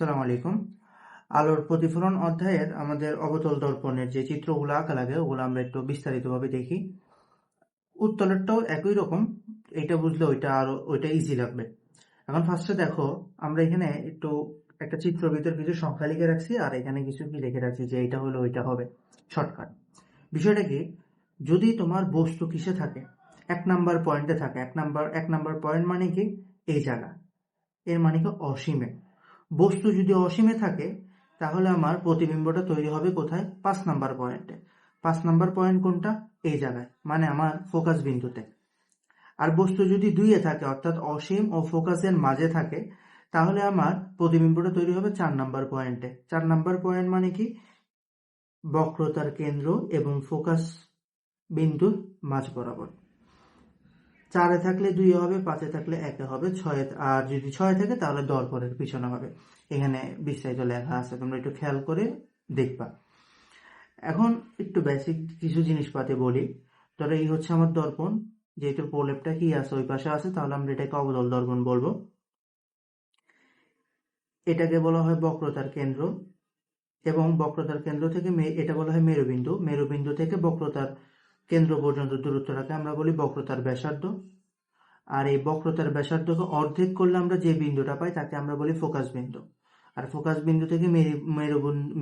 সালাম আলাইকুম। আলোর প্রতিফলন অধ্যায়ের আমাদের অবতল দর্পণের যে চিত্রগুলো আঁকা লাগে, ওগুলো আমরা একটু বিস্তারিতভাবে দেখি। উত্তলেরটাও একই রকম এটা বুঝলে ওইটা আরও, ওইটা ইজি লাগবে। এখন ফার্স্টে দেখো, আমরা এখানে একটু একটা চিত্র ভিতর কিছু সংখ্যা লিখে রাখছি, আর এখানে কিছু কি লিখে রাখছি যে এইটা হলো, ওইটা হবে। শর্টকাট বিষয়টা কি? যদি তোমার বস্তু কিসে থাকে? এক নাম্বার পয়েন্টে থাকে। এক নাম্বার এক নাম্বার পয়েন্ট মানে কি? এই জায়গা। এর মানে কি? অসীমে। বস্তু যদি অসীমে থাকে, তাহলে আমার প্রতিবিম্বটা তৈরি হবে কোথায়? পাঁচ নাম্বার পয়েন্টে। পাঁচ নাম্বার পয়েন্ট কোনটা? এই জায়গায় মানে আমার ফোকাস বিন্দুতে। আর বস্তু যদি দুইয়ে থাকে, অর্থাৎ অসীম ও ফোকাসের মাঝে থাকে, তাহলে আমার প্রতিবিম্বটা তৈরি হবে চার নাম্বার পয়েন্টে। চার নাম্বার পয়েন্ট মানে কি? বক্রতার কেন্দ্র এবং ফোকাস বিন্দুর মাঝ বরাবর। চারে থাকলে দুই হবে, পাঁচে থাকলে একে হবে, ছয়, আর যদি ছয় থাকে তাহলে দর্পণের পিছনে হবে। এখানে বিস্তারিত লেখা আছে, তোমরা একটু খেয়াল করে দেখবা। এখন একটু বেসিক কিছু জিনিসপাতি বলি। ধরো এই হচ্ছে আমার দর্পণ, যেহেতু প্রলেপটা কি আছে, ওই পাশে আছে, তাহলে আমরা এটাকে অবদল দর্পণ বলব। এটাকে বলা হয় বক্রতার কেন্দ্র, এবং বক্রতার কেন্দ্র থেকে এটা বলা হয় মেরুবিন্দু। মেরুবিন্দু থেকে বক্রতার কেন্দ্র পর্যন্ত দূরত্বটাকে আমরা বলি বক্রতার ব্যাসার্ধ। আর এই বক্রতার ব্যাসার্ধকে অর্ধেক করলে আমরা যে বিন্দুটা পাই, তাকে আমরা বলি ফোকাস বিন্দু। আর ফোকাস বিন্দু থেকে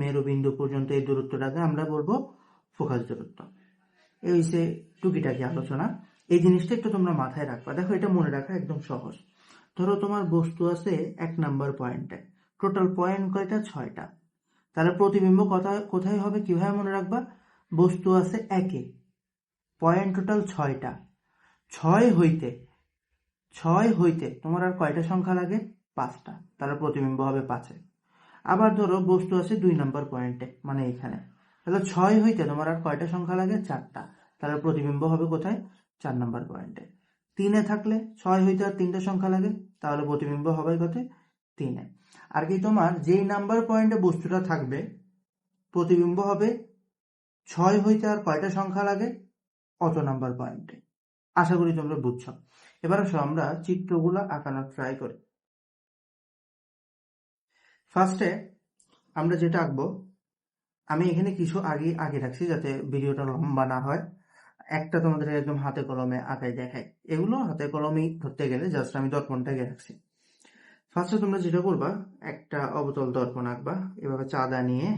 মেরু বিন্দু পর্যন্ত এই দূরত্বটাকে আমরা বলব ফোকাস দূরত্ব। এই হচ্ছে টুকিটাকি আলোচনা। এই জিনিসটা একটু তোমরা মাথায় রাখবা। দেখো, এটা মনে রাখা একদম সহজ। ধরো, তোমার বস্তু আছে এক নাম্বার পয়েন্টে। টোটাল পয়েন্ট কয়টা? ছয়টা। তাহলে প্রতিবিম্ব কোথায় কোথায় হবে কীভাবে মনে রাখবা? বস্তু আছে একে। পয়েন্ট টোটাল ছয়টা। ছয় হইতে ছয় হইতে তোমার আর কয়টা সংখ্যা লাগে? পাঁচটা। তাহলে প্রতিবিম্ব হবে পাঁচে। আবার ধরো বস্তু আছে দুই নম্বর পয়েন্টে মানে এখানে তাহলে ছয় হইতে তোমার আর কয়টা সংখ্যা লাগে? চারটা। তাহলে প্রতিবিম্ব হবে কোথায়? চার নম্বর পয়েন্টে। তিনে থাকলে ছয় হইতে আর তিনটা সংখ্যা লাগে? তাহলে প্রতিবিম্ব হবে কোথায় তিনে। আর কি তোমার যেই নাম্বার পয়েন্টে বস্তুটা থাকবে, প্রতিবিম্ব হবে, ছয় হইতে আর কয়টা সংখ্যা লাগে? অত নাম্বার পয়েন্টে আশা করি তোমরা বুঝছ। এবার আসো আমরা চিত্রগুলো আঁকানোর ট্রাই করি। ফার্স্টে আমরা যেটা আঁকবো, আমি এখানে কিছু আগে আগে রাখছি যাতে ভিডিওটা লম্বা না হয়। একটা তোমাদের একদম হাতে কলমে আঁকাই দেখাই। এগুলো হাতে কলমেই ধরতে গেলে জাস্ট আমি দর্পণটা আগে রাখছি। ফার্স্টে তোমরা যেটা করবা, একটা অবতল দর্পণ আঁকবা। এভাবে চাঁদা নিয়ে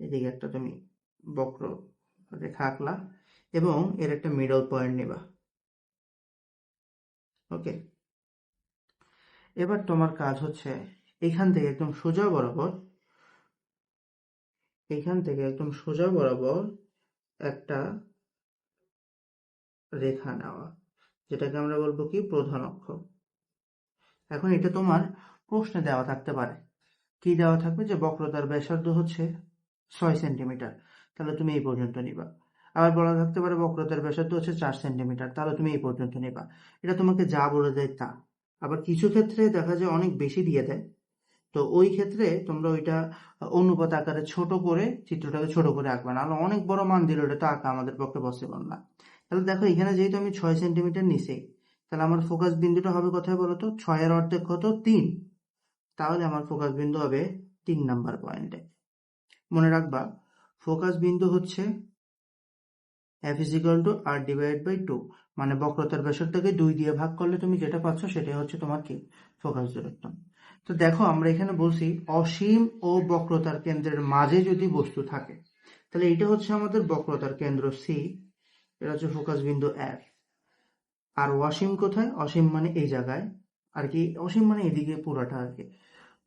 এদিকে একটা তুমি বক্র রেখা আঁকলা। এবং এর একটা মিডল পয়েন্ট নেবা। ওকে এবার তোমার কাজ হচ্ছে এখান থেকে একদম সোজা বরাবর, এখান থেকে একদম সোজা বরাবর একটা রেখা নেওয়া, যেটাকে আমরা বলব কি? প্রধান অক্ষ। এখন এটা তোমার প্রশ্নে দেওয়া থাকতে পারে। কি দেওয়া থাকবে? যে বক্রতার ব্যাসার্ধ হচ্ছে ছয় সেন্টিমিটার তাহলে তুমি এই পর্যন্ত নিবা। আবার বলা থাকতে পারে বক্রতার ব্যাসার্ধ হচ্ছে চার সেন্টিমিটার। তাহলে তুমি এই পর্যন্ত নেবা। এটা তোমাকে যা বলে দেয় তা। আবার কিছু ক্ষেত্রে দেখা যায় অনেক বেশি দিয়ে দেয়। তো ওই ক্ষেত্রে তোমরা ওইটা অনুপাত আকারে ছোট করে চিত্রটাকে ছোট করে আঁকবে। না অনেক বড় মান দিলে ওটা তো আঁকা আমাদের পক্ষে পসিবল না। তাহলে দেখো, এখানে যেহেতু আমি ছয় সেন্টিমিটার নিছি তাহলে আমার ফোকাস বিন্দুটা হবে কোথায় বলতো ছয়ের অর্ধেক কত? তিন। তাহলে আমার ফোকাস বিন্দু হবে তিন নাম্বার পয়েন্টে মনে রাখবা ফোকাস বিন্দু হচ্ছে মানে বক্রতার ব্যাসার্ধকে দুই দিয়ে ভাগ করলে তুমি যেটা পাচ্ছ সেটাই হচ্ছে তোমার কি? ফোকাস দূরত্ব। তো দেখো আমরা এখানে বলছি অসীম ও বক্রতার কেন্দ্রের মাঝে যদি বস্তু থাকে, তাহলে এটা হচ্ছে আমাদের বক্রতার কেন্দ্র সি এটা হচ্ছে ফোকাস বিন্দু এফ আর অসীম কোথায়? অসীম মানে এই জায়গায়। আর কি? অসীম মানে এদিকে পুরাটা আর কি।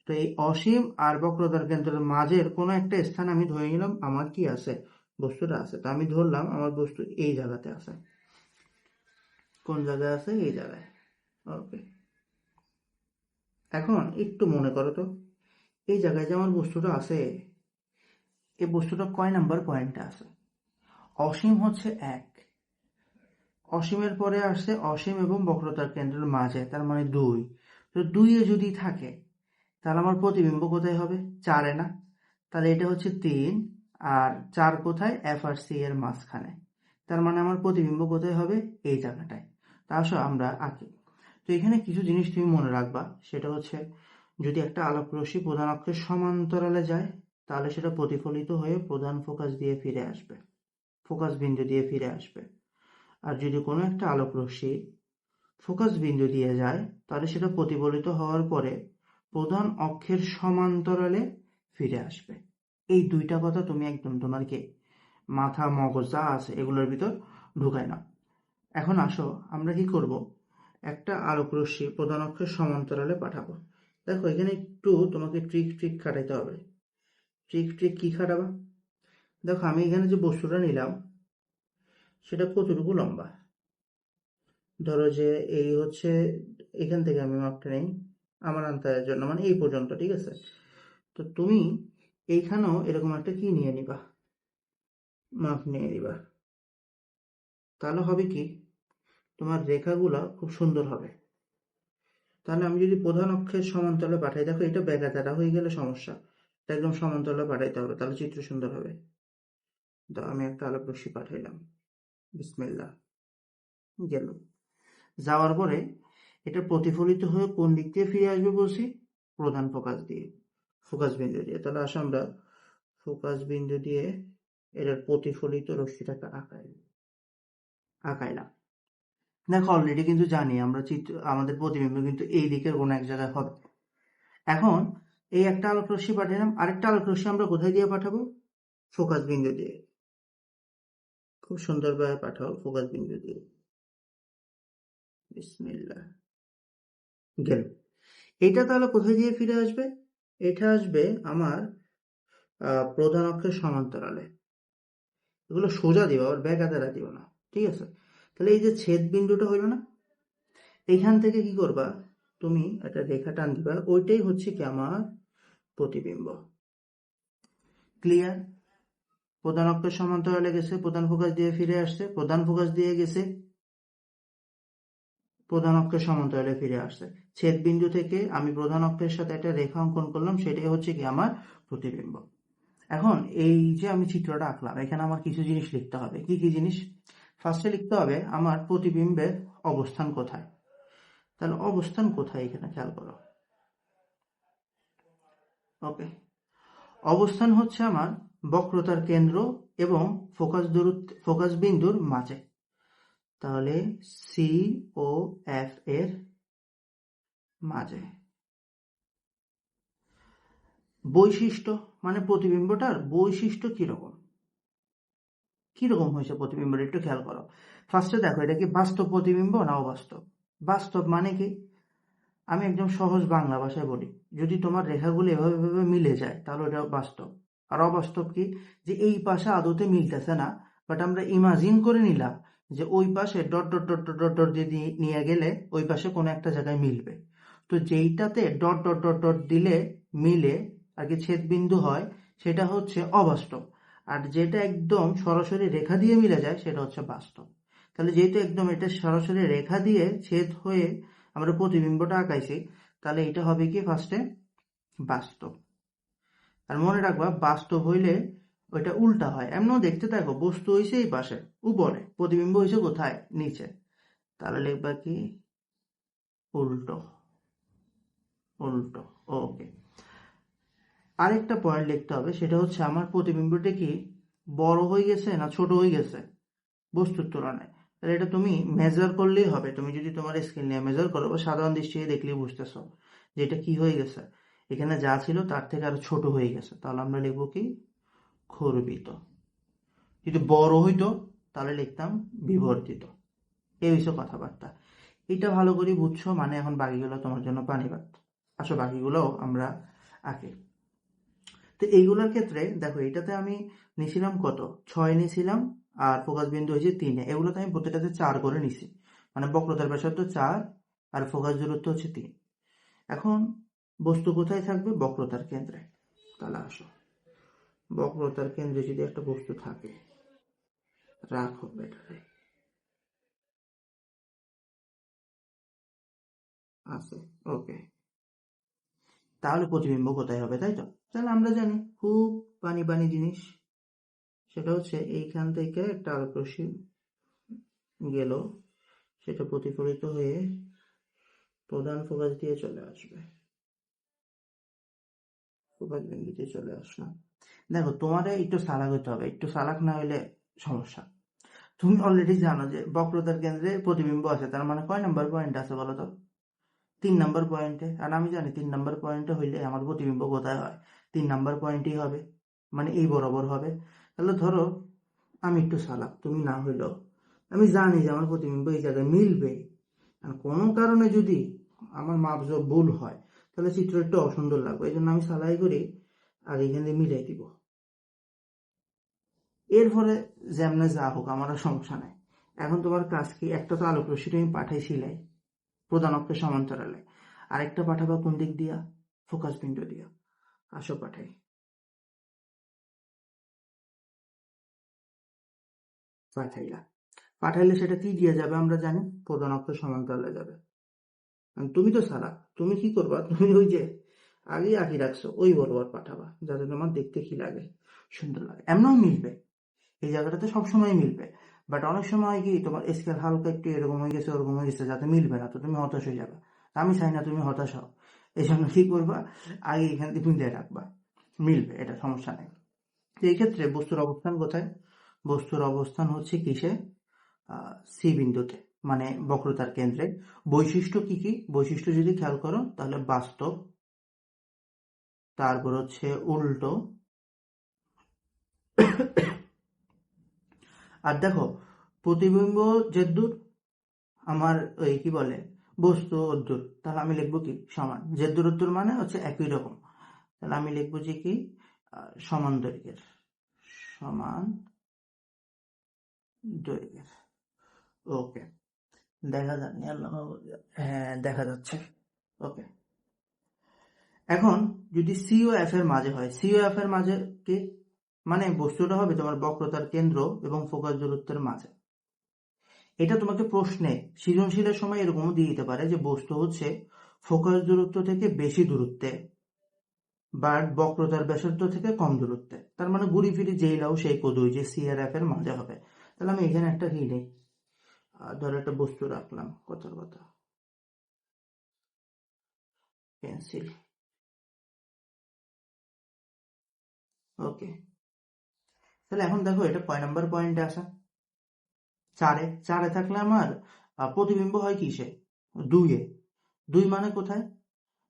তো এই অসীম আর বক্রতার কেন্দ্রের মাঝের কোনো একটা স্থান আমি ধরে নিলাম, আমার কি আছে? বস্তুটা আছে। তো আমি ধরলাম আমার বস্তু এই জায়গাতে আছে। কোন জায়গায় আছে? এই জায়গায়। ওকে এখন একটু মনে করো তো, এই জায়গায় যে আমার বস্তুটা আছে, এই বস্তুটা কয় নাম্বার পয়েন্টে আছে? অসীম হচ্ছে এক। অসীমের পরে আসছে অসীম এবং বক্রতার কেন্দ্রের মাঝে, তার মানে দুই। তো দুইয়ে যদি থাকে, তাহলে আমার প্রতিবিম্ব কোথায় হবে? চারে না। তাহলে এটা হচ্ছে তিন। আর চার কোথায়? এফ আর সি এর মাঝখানে। তার মানে আমার প্রতিবিম্ব কোথায় হবে? এই জায়গাটায়। তা আসো আমরা আঁকি। তো এখানে কিছু জিনিস তুমি মনে রাখবা। সেটা হচ্ছে, যদি একটা আলোক রশ্মি প্রধান অক্ষের সমান্তরালে যায়, তাহলে সেটা প্রতিফলিত হয়ে প্রধান ফোকাস দিয়ে ফিরে আসবে। ফোকাস বিন্দু দিয়ে ফিরে আসবে। আর যদি কোনো একটা আলোক রশ্মি ফোকাস বিন্দু দিয়ে যায়, তাহলে সেটা প্রতিফলিত হওয়ার পরে প্রধান অক্ষের সমান্তরালে ফিরে আসবে। এই দুইটা কথা তুমি একদম তোমার কি মাথা, মগজ, যা আছে এগুলোর ভিতর ঢুকায় না এখন আসো, আমরা কি করব? একটা আলোক রশ্মি প্রধান অক্ষের সমান্তরালে পাঠাবো। দেখো, এখানে একটু তোমাকে ট্রিক ট্রিক খাটাইতে হবে। ট্রিক ট্রিক কি খাটাবা? দেখো, আমি এখানে যে বস্তুটা নিলাম, সেটা কতটুকু লম্বা? ধরো যে এই হচ্ছে, এখান থেকে আমি মাপটা নেই, আমার আন্তাজের জন্য মানে এই পর্যন্ত, ঠিক আছে? তো তুমি এইখানেও এরকম একটা কি নিয়ে নিবা? মাপ নিয়ে নিবা। তাহলে হবে কি? তোমার রেখাগুলা খুব সুন্দর হবে। তাহলে আমি যদি প্রধান অক্ষের সমান্তরালে পাঠাই, দেখো এটা ব্যাগাতারা হয়ে গেলে সমস্যা। এটা একদম সমান্তরালে পাঠাইতে হবে, তাহলে চিত্র সুন্দর হবে। তো আমি একটা আলোক রশ্মি পাঠাইলাম। বিসমিল্লা গেল। যাওয়ার পরে এটা প্রতিফলিত হয়ে কোন দিক দিয়ে ফিরে আসবে বলছি? প্রধান ফোকাস দিয়ে। ফোকাস বিন্দু দিয়ে। তাহলে আসো আমরা ফোকাস বিন্দু দিয়ে এটার প্রতিফলিত রশ্মিটাকে আঁকাই, আঁকাইলাম। দেখো অলরেডি কিন্তু জানি আমরা চিত্র, আমাদের প্রতিবিম্ব কিন্তু এই দিকের কোনো এক জায়গায় হবে। এখন এই একটা আলোক রশ্মি পাঠালাম আরেকটা আলোক রশ্মি আমরা কোথায় দিয়ে পাঠাবো? ফোকাস বিন্দু দিয়ে। খুব সুন্দরভাবে পাঠাও ফোকাস বিন্দু দিয়ে। বিসমিল্লাহ। গেল। এটা তাহলে কোথায় দিয়ে ফিরে আসবে? এটা আসবে আমার প্রধান অক্ষের সমান্তরালে। এগুলো সোজা দিবা আর ব্যাগাদারা দিও না, ঠিক আছে? তাহলে এই যে ছেদ বিন্দুটা হইল না এইখান থেকে কি করবা? তুমি একটা রেখা টান দিবা, ওইটাই হচ্ছে কি আমার প্রতিবিম্ব। ক্লিয়ার প্রধান অক্ষের সমান্তরালে গেছে, প্রধান ফোকাস দিয়ে ফিরে আসছে, প্রধান ফোকাস দিয়ে গেছে প্রধান অক্ষের সমান্তরালে ফিরে আসছে। ছেদ বিন্দু থেকে আমি প্রধান অক্ষের সাথে একটা রেখা অঙ্কন করলাম, সেটাই হচ্ছে কি আমার প্রতিবিম্ব। এখন এই যে আমি চিত্রটা আঁকলাম, এখানে আমার কিছু জিনিস লিখতে হবে। কি কি জিনিস? ফার্স্টে লিখতে হবে আমার প্রতিবিম্বের অবস্থান কোথায়? তাহলে অবস্থান কোথায় এখানে খেয়াল করো। ওকে অবস্থান হচ্ছে আমার বক্রতার কেন্দ্র এবং ফোকাস দূরত্ব, ফোকাস বিন্দুর মাঝে। তাহলে সি ও এফ এর মাঝে। বৈশিষ্ট্য মানে প্রতিবিম্বটার বৈশিষ্ট্য কীরকম? কীরকম হয়েছে প্রতিবিম্বটা? একটু খেয়াল করো। ফার্স্টে দেখো, এটা কি বাস্তব প্রতিবিম্ব না অবাস্তব? বাস্তব মানে কি? আমি একদম সহজ বাংলা ভাষায় বলি, যদি তোমার রেখাগুলো এভাবে এভাবে মিলে যায়, তাহলে ওটা বাস্তব। আর অবাস্তব কি? যে এই পাশে আদতে মিলতেছে না বাট আমরা ইমাজিন করে নিলাম যে ওই পাশে dot dot dot dot dot দিয়ে নিয়ে গেলে ওই পাশে কোনো একটা জায়গায় মিলবে। তো যেইটাতে ডট ডট ডট ডট দিলে মিলে আর কি ছেদ বিন্দু হয়, সেটা হচ্ছে অবাস্তব। আর যেটা একদম সরাসরি রেখা দিয়ে মিলে যায়, সেটা হচ্ছে বাস্তব। তাহলে যেহেতু একদম এটা সরাসরি রেখা দিয়ে ছেদ হয়ে আমরা প্রতিবিম্বটা আঁকাইছি, তাহলে এটা হবে কি ফার্স্টে বাস্তব। আর মনে রাখবা, বাস্তব হইলে ওইটা উল্টা হয়। এমনও দেখতে থাকো, বস্তু হইছে এই পাশে, উপরে, প্রতিবিম্ব হয়েছে কোথায়? নিচে। তাহলে লিখবা কি? উল্টো উল্টো, ওকে। আরেকটা পয়েন্ট লিখতে হবে, সেটা হচ্ছে আমার প্রতিবিম্বটা কি বড় হয়ে গেছে না ছোট হয়ে গেছে বস্তুর তুলনায়? তাহলে এটা তুমি মেজার করলেই হবে। তুমি যদি তোমার স্কেল নিয়ে মেজার করো বা সাধারণ দৃষ্টিতে দেখলেই বুঝতেছো যে এটা কি হয়ে গেছে। এখানে যা ছিল তার থেকে আরও ছোট হয়ে গেছে। তাহলে আমরা লিখব কি? খর্বিত। যদি বড় হইতো, তাহলে লিখতাম বিবর্তিত। এই হচ্ছে কথাবার্তা। এটা ভালো করে বুঝছ? মানে এখন বাকিগুলো তোমার জন্য পানি পানিবাদ আসো, বাকিগুলোও আমরা আঁকি। তো এইগুলোর ক্ষেত্রে, দেখো, এটাতে আমি নিছিলাম কত? ছয় নিছিলাম, আর ফোকাস বিন্দু হয়েছে তিনে। এগুলোতে আমি প্রত্যেকটাতে চার করে নিছি। মানে বক্রতার ব্যাসার্ধ চার, আর ফোকাস দূরত্ব হচ্ছে তিন। এখন বস্তু কোথায় থাকবে? বক্রতার কেন্দ্রে। তাহলে আসো। বক্রতার কেন্দ্রে যদি একটা বস্তু থাকে, রাখো বেটারে আছে, ওকে। তাহলে প্রতিবিম্ব কোথায় হবে, তাই তো? তাহলে আমরা জানি, খুব পানি পানি জিনিস। সেটা হচ্ছে এইখান থেকে একটা আলোক রশ্মি গেল, সেটা প্রতিফলিত হয়ে প্রধান ফোকাস দিয়ে চলে আসবে। ফোকাস বিন্দুতে চলে আসলাম। দেখো, তোমার একটু চালাক হতে হবে, একটু চালাক না হলে সমস্যা। তুমি অলরেডি জানো যে বক্রতার কেন্দ্রে প্রতিবিম্ব আছে, তার মানে কয় নাম্বার পয়েন্ট আছে বলো তো? তিন নাম্বার পয়েন্টে আর আমি জানি তিন নাম্বার পয়েন্টে হইলে আমার প্রতিবিম্ব কোথায় হয়? তিন নাম্বার পয়েন্টই হবে মানে এই বরাবর হবে। তাহলে ধরো, আমি একটু চালাক তুমি না হইলেও। আমি জানি যে আমার প্রতিবিম্ব এই জায়গায় মিলবে। আর কোনো কারণে যদি আমার মাপজোক ভুল হয়, তাহলে চিত্র একটু অসুন্দর লাগবে এই জন্য আমি সালাই করি, আর এখানে মিলাই দিব। এর ফলে যেমনে যা হোক আমার আর সমস্যা নাই। এখন তোমার কাজ কি? একটা তো আলোক রশ্মি তুমি পাঠাইছিলাই প্রধান অক্ষের সমান্তরালে। আরেকটা পাঠাবা কোন দিক দিয়া? ফোকাস বিন্দু দিয়া। আসো পাঠাই। পাঠাইলা। পাঠাইলে সেটা কি দিয়ে যাবে আমরা জানি? প্রধান অক্ষের সমান্তরালে যাবে। তুমি তো সারা তুমি কি করবা? তুমি ওই যে আগে আঁকি রাখছো, ওই বরাবর পাঠাবা, যাতে তোমার দেখতে কি লাগে, সুন্দর লাগে। এমনও মিলবে। এই জায়গাটাতে সবসময় মিলবে। বাট অনেক সময় কি, তোমার স্কেল হালকা একটু এরকম হয়ে গেছে, ওরকম হয়ে গেছে, যাতে মিলবে না, তো তুমি হতাশ হয়ে যাবে। আমি চাই না তুমি হতাশ হও। এই জন্য কি করবা? আগে এখান থেকে মিলিয়ে রাখবা। মিলবে, এটা সমস্যা নেই। তো এই ক্ষেত্রে বস্তুর অবস্থান কোথায়? বস্তুর অবস্থান হচ্ছে কিসে? সি বিন্দুতে মানে বক্রতার কেন্দ্রে। বৈশিষ্ট্য কি কি? বৈশিষ্ট্য যদি খেয়াল করো, তাহলে বাস্তব। তারপর হচ্ছে উল্টো। আর দেখো, প্রতিবিম্ব যে দূর আমার ওই কি বলে, বস্তু দূর তাহলে আমি লিখব কি? সমান। যে দূরত্বর মানে হচ্ছে একই রকম। তাহলে আমি লিখব যে কি? সমান দৈর্ঘ্যের। সমান দৈর্ঘ্যের। ওকে। দেখা যাচ্ছে হ্যাঁ দেখা যাচ্ছে। ওকে। এখন যদি সিও এফ এর মাঝে হয় সি ও এফ এর মাঝে কি? মানে বস্তুটা হবে তোমার বক্রতার কেন্দ্র এবং ফোকাস দূরত্বের মাঝে। এটা তোমাকে প্রশ্নে সৃজনশীলের সময় এরকমও দিয়ে দিতে পারে যে বস্তু হচ্ছে ফোকাস দূরত্ব থেকে বেশি দূরত্বে বা বক্রতার ব্যাসার্ধ থেকে কম দূরত্বে। তার মানে ঘুরি ফিরি যেই লাও সেই কদুই যে সি আর এফ এর মাঝে হবে। তাহলে আমি এখানে একটা কি নেই? ধর একটা বস্তু রাখলাম, কথার কথা। পেন্সিল ওকে তাহলে এখন দেখো, এটা কয় নাম্বার পয়েন্টে আসা? চারে চারে থাকলে আমার প্রতিবিম্ব হয় কিসে? দুইয়ে। দুই মানে কোথায়?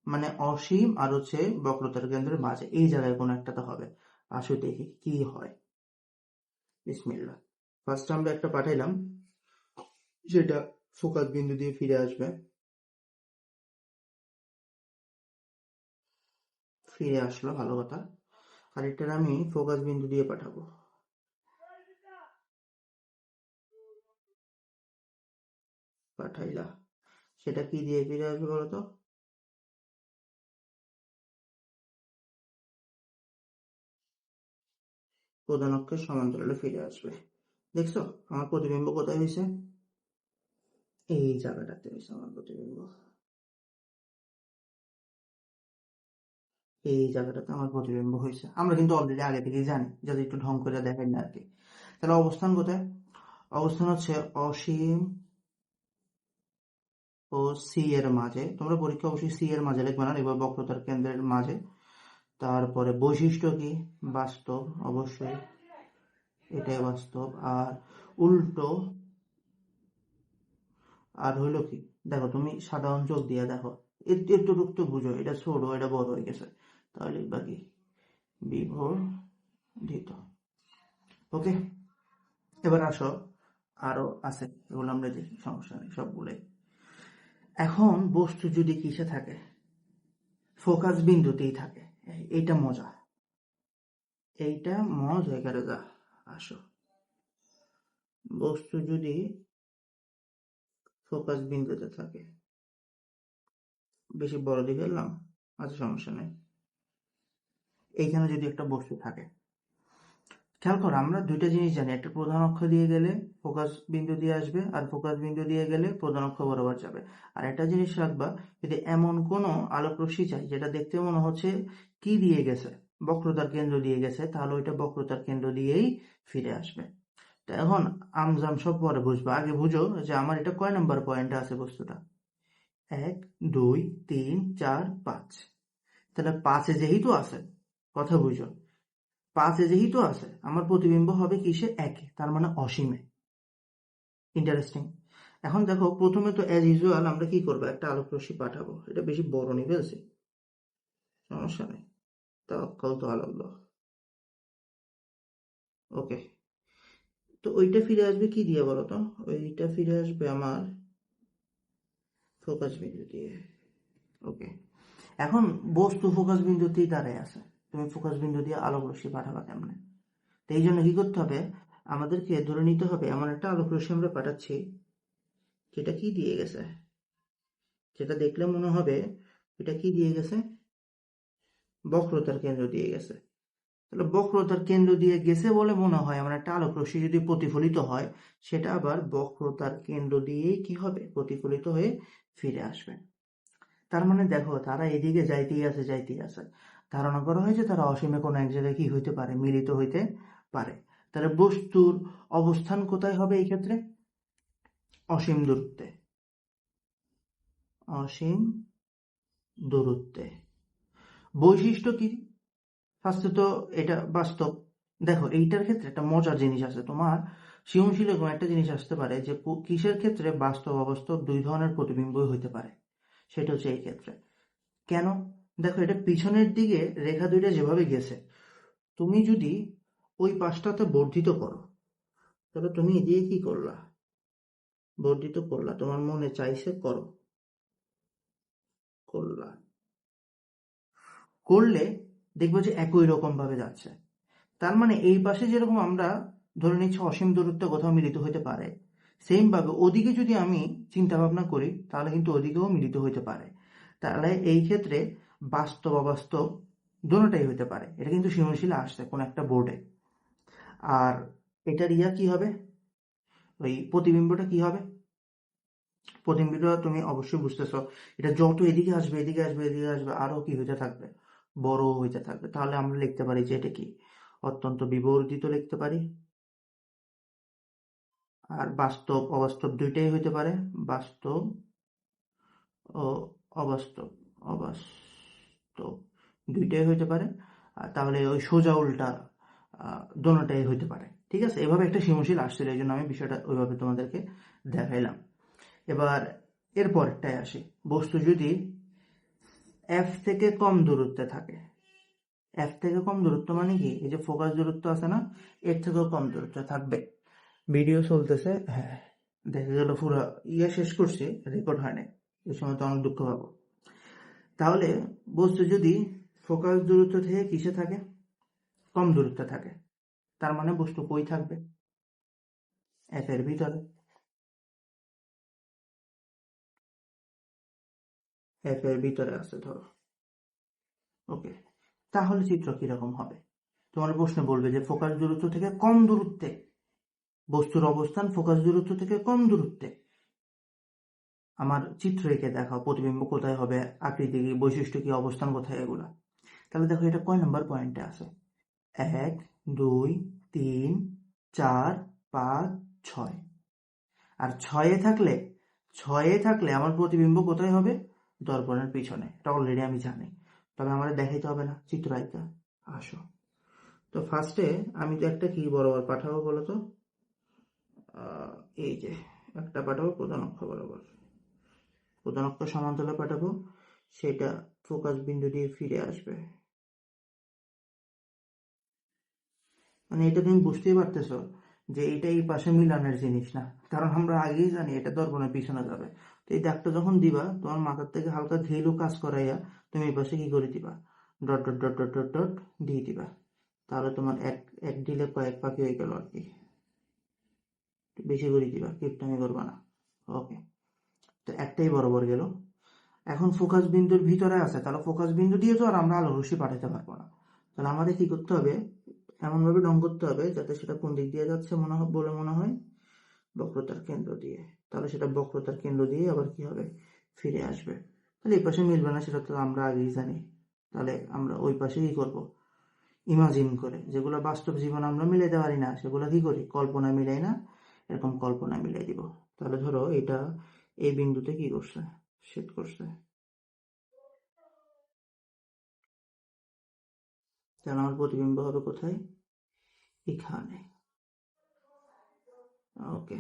মানে অসীম আর হচ্ছে বক্রতার কেন্দ্রের মাঝে। এই জায়গায় কোনো একটাতে হবে। আসো দেখি কি হয়। বিসমিল্লা ফার্স্ট আমরা একটা পাঠাইলাম, যেটা ফোকাস বিন্দু দিয়ে ফিরে আসবে। ফিরে আসলো, ভালো কথা। আর এটার আমি ফোকাস বিন্দু দিয়ে পাঠাবো। পাঠাইলা। সেটা কি দিয়ে ফিরে আসবে বলতো? প্রধান অক্ষের সমান্তরালে ফিরে আসবে। দেখছ, আমার প্রতিবিম্ব কোথায় হয়েছে? এই জায়গাটাতে হয়েছে আমার প্রতিবিম্ব। এই জায়গাটাতে আমার প্রতিবিম্ব হয়েছে। আমরা কিন্তু অলরেডি আগে থেকেই জানি যাতে একটু ঢং করে দেখেন না আর কি। তাহলে অবস্থান কোথায়? অবস্থান হচ্ছে অসীম ও সি এর মাঝে। তোমরা পরীক্ষা অবশ্যই সি এর মাঝে লিখবে না এবার বক্রতার কেন্দ্রের মাঝে। তারপরে বৈশিষ্ট্য কি? বাস্তব, অবশ্যই এটাই বাস্তব। আর উল্টো, আর হইল কি? দেখো, তুমি সাধারণ চোখ দিয়ে দেখো। একটু একটু বুঝো, এটা ছোট, এটা বড় হয়ে গেছে। তাহলে বাকি বিবর্ধিত। ওকে? এবার আসো, আরও আছে, এগুলো আমরা দেখি, সমস্যা নেই, সবগুলোই। এখন বস্তু যদি কিসে থাকে? ফোকাস বিন্দুতেই থাকে। এইটা মজা। এইটা মজা এখানে যা, আসো। বস্তু যদি ফোকাস বিন্দুতে থাকে। বেশি বড় দিয়ে ফেললাম আচ্ছা সমস্যা নেই। এইখানে যদি একটা বস্তু থাকে খেয়াল করো, আমরা দুইটা জিনিস জানি। একটা প্রধান অক্ষ দিয়ে গেলে ফোকাস বিন্দু দিয়ে আসবে, আর ফোকাস বিন্দু দিয়ে গেলে প্রধান অক্ষ বরাবর যাবে। আর একটা জিনিস রাখবা, যদি এমন কোনো আলোক রশ্মি চাই, যেটা দেখতে মনে হচ্ছে কি দিয়ে গেছে, বক্রতার কেন্দ্র দিয়ে গেছে, তাহলে ওইটা বক্রতার কেন্দ্র দিয়েই ফিরে আসবে। তা এখন আমজাম সব পরে বুঝবা। আগে বুঝো যে আমার এটা কয় নাম্বার পয়েন্টে আছে বস্তুটা? এক, দুই, তিন, চার, পাঁচ। তাহলে পাঁচে যেহেতু আছে, কথা বুঝো। পাঁচে যেহেতু আছে, আমার প্রতিবিম্ব হবে কিসে? একে তার মানে অসীমে ইন্টারেস্টিং এখন দেখো, প্রথমে তো অ্যাজ ইউজুয়াল আমরা কি করব? একটা আলোক রশ্মি পাঠাবো। এটা বেশি বড় নিয়ে ফেলছি সমস্যা নেই। তাওয়াক্কাল তো আল্লাহ ওকে তো ওইটা ফিরে আসবে কি দিয়ে বলো তো? ওইটা ফিরে আসবে আমার ফোকাস বিন্দু দিয়ে। ওকে এখন বস্তু ফোকাস বিন্দুতেই দাঁড়ায় আছে। তুমি ফোকাস বিন্দু দিয়ে আলোক রশ্মি পাঠাবা কেমনে? তো এই জন্য কি করতে হবে? আমাদেরকে ধরে নিতে হবে, এমন একটা আলোক রশ্মি আমরা পাঠাচ্ছি, যেটা কি দিয়ে গেছে? যেটা দেখলে মনে হবে এটা কি দিয়ে গেছে? বক্রতার কেন্দ্র দিয়ে গেছে। তাহলে বক্রতার কেন্দ্র দিয়ে গেছে বলে মনে হয় আমার একটা আলোক রশ্মি যদি প্রতিফলিত হয়, সেটা আবার বক্রতার কেন্দ্র দিয়েই কি হবে? প্রতিফলিত হয়ে ফিরে আসবে। তার মানে দেখো, তারা এদিকে যাইতেই আছে যাইতেই আছে। ধারণা করা হয় যে তারা অসীমে কোনো এক জায়গায় কি হইতে পারে, মিলিত হইতে পারে। তাহলে বস্তুর অবস্থান কোথায় হবে এই ক্ষেত্রে? অসীম দূরত্বে। অসীম দূরত্বে। বৈশিষ্ট্য কি? ফার্স্টে তো এটা বাস্তব। দেখো, এইটার ক্ষেত্রে একটা মজার জিনিস আছে তোমার। সৃজনশীল এরকম একটা জিনিস আসতে পারে যে কিসের ক্ষেত্রে বাস্তব অবাস্তব দুই ধরনের প্রতিবিম্বই হইতে পারে? সেটা হচ্ছে এই ক্ষেত্রে। কেন? দেখো, এটা পিছনের দিকে রেখা দুইটা যেভাবে গেছে, তুমি যদি ওই পাশটাতে বর্ধিত করো, তাহলে তুমি এদিকে কি করলা? বর্ধিত করলা, তোমার মনে চাইছে করো। করলা। করলে দেখবে যে একই রকম ভাবে যাচ্ছে। তার মানে এই পাশে যেরকম আমরা ধরে নিচ্ছি অসীম দূরত্বে কোথাও মিলিত হতে পারে সেম ভাবে ওদিকে যদি আমি চিন্তা ভাবনা করি, তাহলে কিন্তু ওদিকেও মিলিত হতে পারে। তাহলে এই ক্ষেত্রে বাস্তব, অবাস্তব দুটোটাই হতে পারে। এটা কিন্তু সৃজনশীল আসছে কোন একটা বোর্ডে আর এটার ইয়া কি হবে? ওই প্রতিবিম্বটা কি হবে? প্রতিবিম্বটা তুমি অবশ্যই বুঝতেছো। এটা যত এদিকে আসবে এদিকে আসবে এদিকে আসবে, আরও কি হইতে থাকবে? বড় হইতে থাকবে। তাহলে আমরা লিখতে পারি যে এটা কি? অত্যন্ত বিবর্ধিত লিখতে পারি। আর বাস্তব, অবাস্তব দুইটাই হইতে পারে। বাস্তব ও অবাস্তব অবাস্তব। দুইটাই হইতে পারে। তাহলে ওই সোজা উল্টা দোনোটাই হইতে পারে। ঠিক আছে? এভাবে একটা সৃজনশীল আসছিল, এই জন্য আমি বিষয়টা ওইভাবে তোমাদেরকে দেখাইলাম। এবার এরপরটাই আসি। বস্তু যদি এফ থেকে কম দূরত্বে থাকে। এফ থেকে কম দূরত্ব মানে কি? এই যে ফোকাস দূরত্ব আছে না, এর থেকেও কম দূরত্ব থাকবে। ভিডিও চলতেছে হ্যাঁ। দেখা গেল পুরো ইয়ে শেষ করছি, রেকর্ড হয় নাই। এই সময় তো অনেক দুঃখ পাবো। তাহলে বস্তু যদি ফোকাস দূরত্ব থেকে কিসে থাকে? কম দূরত্বে থাকে। তার মানে বস্তু কই থাকবে? এফ এর ভিতরে। এফ এর ভিতরে আছে, ধরো। ওকে তাহলে চিত্র কীরকম হবে? তোমার প্রশ্ন বলবে যে ফোকাস দূরত্ব থেকে কম দূরত্বে। বস্তুর অবস্থান ফোকাস দূরত্ব থেকে কম দূরত্বে। আমার চিত্র এঁকে দেখাও, প্রতিবিম্ব কোথায় হবে, আকৃতি কি, বৈশিষ্ট্য কি, অবস্থান কোথায় এগুলা। তাহলে দেখো এটা কয় নাম্বার পয়েন্টে আছে? এক, দুই, তিন, চার, পাঁচ, ছয়। আর ছয়ে থাকলে ছয়ে থাকলে আমার প্রতিবিম্ব কোথায় হবে? দর্পণের পিছনে। এটা অলরেডি আমি জানি। তবে আমার দেখাইতে হবে না, চিত্র আইকা। আসো। তো ফার্স্টে আমি তো একটা কি বরাবর পাঠাবো বলো তো? এই যে, একটা পাঠাবো প্রধান অক্ষ বরাবর। প্রধান অক্ষ সমান্তরালে পাঠাবো, সেটা ফোকাস বিন্দু দিয়ে ফিরে আসবে। মানে এটা তুমি বুঝতেই পারতেছো যে এটা এই পাশে মিলানের জিনিস না। কারণ আমরা আগেই জানি এটা দর্পণের পিছনে যাবে। তো এই দাগটা যখন দিবা, তোমার মাথার থেকে হালকা ঘেলু কাজ করাইয়া তুমি এই পাশে কি করে দিবা? Dot dot dot dot dot dot, দিয়ে দিবা। তাহলে তোমার এক এক দিলে কয়েক পাখি হয়ে গেল আর কি। বেশি করে দিবা, কিপটামি করবা না। ওকে। তো একটাই বরাবর গেল। এখন ফোকাস বিন্দুর ভিতরে আছে, তাহলে ফোকাস বিন্দু দিয়ে তো আর আমরা আলো রশ্মি পাঠাতে পারব না। তাহলে আমাদের কি করতে হবে? এমন ভাবে ঢং করতে হবে যাতে সেটা কোন দিক দিয়ে যাচ্ছে মনে হয় বলে মনে হয়? বক্রতার কেন্দ্র দিয়ে। তাহলে সেটা বক্রতার কেন্দ্র দিয়ে আবার কি হবে? ফিরে আসবে। তাহলে এই পাশে মিলবে না, সেটা তো আমরা আগেই জানি। তাহলে আমরা ওই পাশে কি করব। ইমাজিন করে, যেগুলো বাস্তব জীবন আমরা মিলাইতে পারি না, সেগুলো কি করি? কল্পনা মিলাই না, এরকম কল্পনা মিলাই দিব। তাহলে ধরো এটা এই বিন্দুতে কি করছে? সেট করছে। তাহলে আমার প্রতিবিম্ব হবে কোথায়? এখানে। ওকে।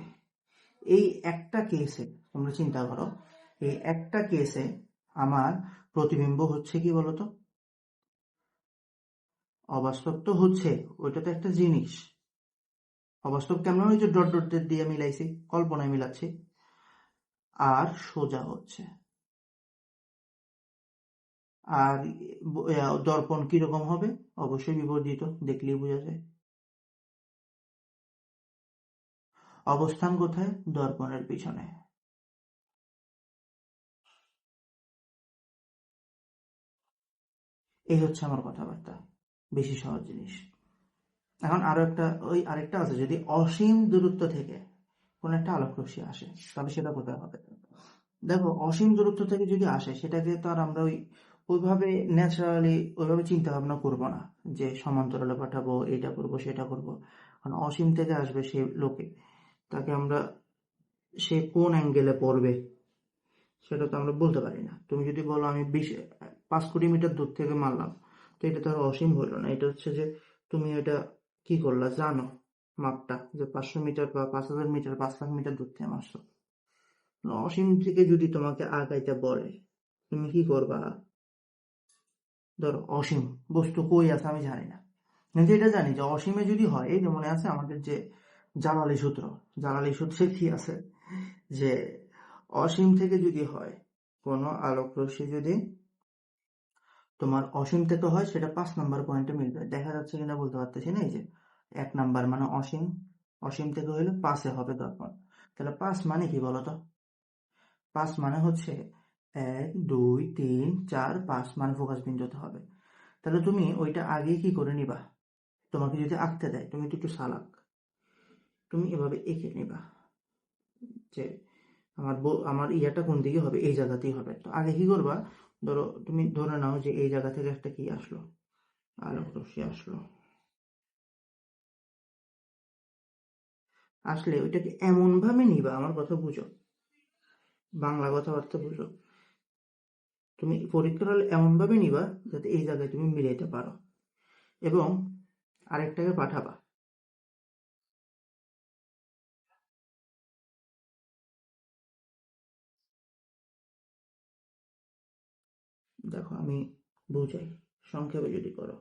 এই একটা কেসে তোমরা চিন্তা করো, এই একটা কেসে আমার প্রতিবিম্ব হচ্ছে কি বলতো? অবাস্তব তো হচ্ছে, ওইটা তো একটা জিনিস। অবাস্তব কেমন? ওই যে ডট ডট দিয়ে মিলাইছি, কল্পনায় মিলাচ্ছি। আর সোজা হচ্ছে। আর দর্পণ কীরকম হবে? অবশ্যই বিবর্ধিত, দেখলেই বোঝা যায়। অবস্থান কোথায়? দর্পণের পিছনে। এই হচ্ছে আমার কথাবার্তা। বেশি সহজ জিনিস। এখন আরও একটা, ওই আরেকটা আছে, যদি অসীম দূরত্ব থেকে কোন একটা আলোক রশ্মি আসে তাহলে সেটা কোথায় হবে? দেখো, অসীম দূরত্ব থেকে যদি আসে, সেটাকে তো আর আমরা ওই ওইভাবে ন্যাচারালি ওইভাবে চিন্তা ভাবনা করব না যে সমান্তরালে পাঠাবো, এটা করব, সেটা করব। কারণ অসীম থেকে আসবে সে লোকে। তাকে আমরা সে কোন অ্যাঙ্গেলে পড়বে, সেটা তো আমরা বলতে পারি না। তুমি যদি বলো, আমি বিশ, পাঁচ কোটি মিটার দূর থেকে মারলাম, তো এটা তো আর অসীম হলো না। এটা হচ্ছে যে তুমি এটা কি করলা, জানো? মাপটা, যে পাঁচশো মিটার বা পাঁচ হাজার মিটার, পাঁচ লাখ মিটার দূর থেকে মারছো অসীম থেকে যদি তোমাকে আগাইতে বলে, তুমি কি করবা? ধরো অসীম, বস্তু কই আছে আমি জানি না। কিন্তু এটা জানি যে অসীমে যদি হয়, এই যে মনে আছে আমাদের যে জালালি সূত্র, জালালি সূত্রে কি আছে? যে অসীম থেকে যদি হয়, কোনো আলোক রশ্মি যদি তোমার অসীম থেকে হয়, সেটা পাঁচ নম্বর পয়েন্টে মিলবে। দেখা যাচ্ছে কিনা বলতে পারতেছি না, এই যে এক নাম্বার মানে অসীম অসীম থেকে হইলে পাঁচে হবে দর্পণ। তাহলে পাঁচ মানে কি বলতো? পাঁচ মানে হচ্ছে এক, দুই, তিন, চার, পাঁচ মানে ফোকাস বিন্দুতে হবে। তাহলে তুমি ওইটা আগে কি করে নিবা? তোমাকে যদি আঁকতে দেয়, তুমি একটু সালাক তুমি এভাবে এঁকে নিবা যে আমার আমার ইয়াটা কোন দিকে হবে? এই জায়গাতেই হবে। তো আগে কি করবা? ধরো তুমি ধরে নাও যে এই জায়গা থেকে একটা কি আসলো? আলোক রশ্মি আসলো? আসলে ওইটাকে এমন ভাবে নিবা, আমার কথা বুঝো। বাংলা কথাবার্তা বুঝো। তুমি পরীক্ষার হলে এমনভাবে নিবা যাতে এই জায়গায় তুমি মিলাইতে পারো। এবং আরেকটাকে পাঠাবা। দেখো, আমি বুঝাই। সংক্ষেপে যদি করো।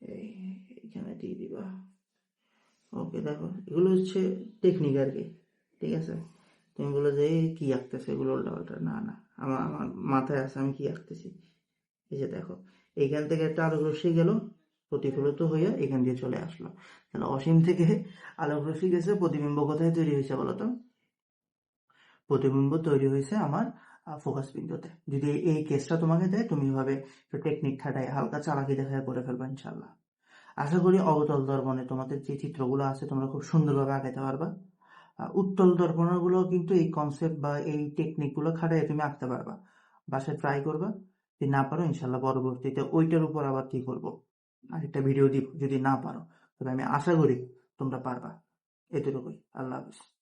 এইখানে দিয়ে দিবা। ওকে দেখো, এগুলো হচ্ছে টেকনিক আর কি ঠিক আছে? তুমি বলে যে কি আঁকতেছে? এগুলো উল্টা পাল্টা না না, আমার আমার মাথায় আছে, আমি কি আঁকতেছি? এই যে দেখো এইখান থেকে একটা আলোক রশ্মি গেল, প্রতিফলিত হয়ে এখান দিয়ে চলে আসলো। তাহলে অসীম থেকে আলোক রশ্মি গেছে, প্রতিবিম্ব কোথায় তৈরি হয়েছে বলতো প্রতিবিম্ব তৈরি হয়েছে আমার ফোকাস বিন্দুতে। যদি এই কেসটা তোমাকে দেয়, তুমি এভাবে টেকনিক খাটায় হালকা চালাকি দেখায়, করে ফেলবে ইনশাল্লাহ আশা করি অবতল দর্পণে তোমাদের যে চিত্রগুলো আছে তোমরা খুব সুন্দরভাবে আঁকাইতে পারবা। উত্তল দর্পণগুলো কিন্তু এই কনসেপ্ট বা এই টেকনিকগুলো খাটাই তুমি আঁকতে পারবা। বাসায় ট্রাই করবা, যদি না পারো ইনশাল্লাহ পরবর্তীতে ওইটার উপর আবার কি করব। আরেকটা ভিডিও দিব, যদি না পারো। তবে আমি আশা করি তোমরা পারবা। এতটুকুই। আল্লাহ হাফিজ।